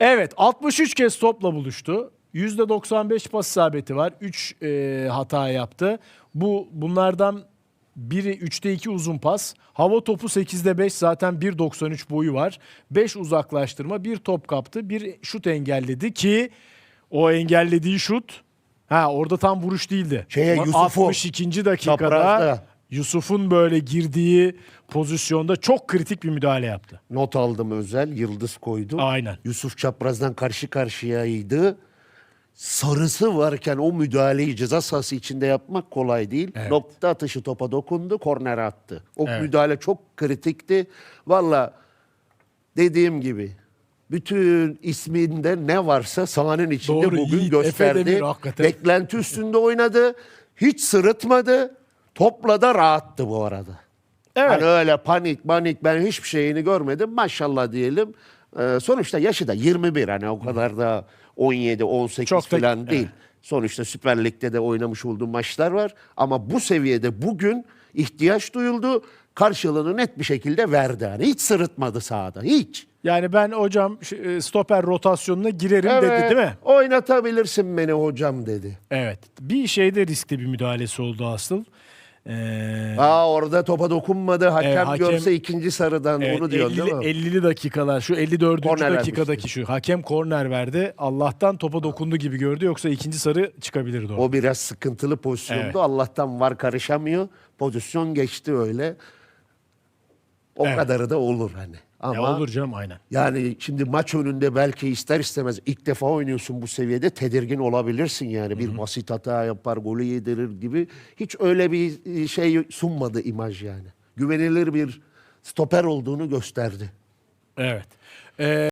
Evet 63 kez topla buluştu. %95 pas isabeti var. 3 hata yaptı. Bu bunlardan biri 3'te 2 uzun pas. Hava topu 8'de 5 zaten 1.93 boyu var. 5 uzaklaştırma, bir top kaptı, bir şut engelledi ki o engellediği şut ha orada tam vuruş değildi. Şeye, Ama Yusuf'u 62. dakikada çaprazda. Yusuf'un böyle girdiği pozisyonda çok kritik bir müdahale yaptı. Not aldım özel. Yıldız koydum. Aynen. Yusuf çaprazdan karşı karşıyaydı. Sarısı varken o müdahaleyi ceza sahası içinde yapmak kolay değil. Evet. Nokta atışı topa dokundu, kornere attı. O Evet. müdahale çok kritikti. Valla dediğim gibi bütün isminde ne varsa sahanın içinde Doğru, bugün Yiğit, gösterdi. Demir. Beklenti üstünde oynadı. Hiç sırıtmadı. Topla da rahattı bu arada. Evet. Hani öyle panik panik ben hiçbir şeyini görmedim. Maşallah diyelim. Ee, sonuçta yaşı da 21 hani o kadar da 17 18 Çok da- falan değil. Sonuçta Süper Lig'de de oynamış olduğu maçlar var ama bu seviyede bugün ihtiyaç duyuldu. Karşılığını net bir şekilde verdi. Hani hiç sırıtmadı sahada. Hiç. Yani ben hocam e, stoper rotasyonuna girerim dedi değil mi? Oynatabilirsin beni hocam dedi. Evet. Bir şeyde riskli bir müdahalesi oldu asıl. Ee, Aa orada topa dokunmadı. Hakem, Evet, hakem- görse ikinci sarıdan evet, onu diyor 50'li, değil mi? 50'li dakikalar şu 54. Korner dakikadaki şu hakem korner verdi. Allah'tan topa dokundu gibi gördü yoksa ikinci sarı çıkabilirdi orada. O biraz sıkıntılı pozisyondu. Evet. Allah'tan var karışamıyor. Pozisyon geçti öyle. O Evet. kadarı da olur hani. Ama Ya olur canım aynen. yani şimdi maç önünde belki ister istemez ilk defa oynuyorsun bu seviyede tedirgin olabilirsin yani. Bir basit hata yapar, golü yedirir gibi. Hiç öyle bir şey sunmadı imaj yani. Güvenilir bir stoper olduğunu gösterdi. Evet. Ee,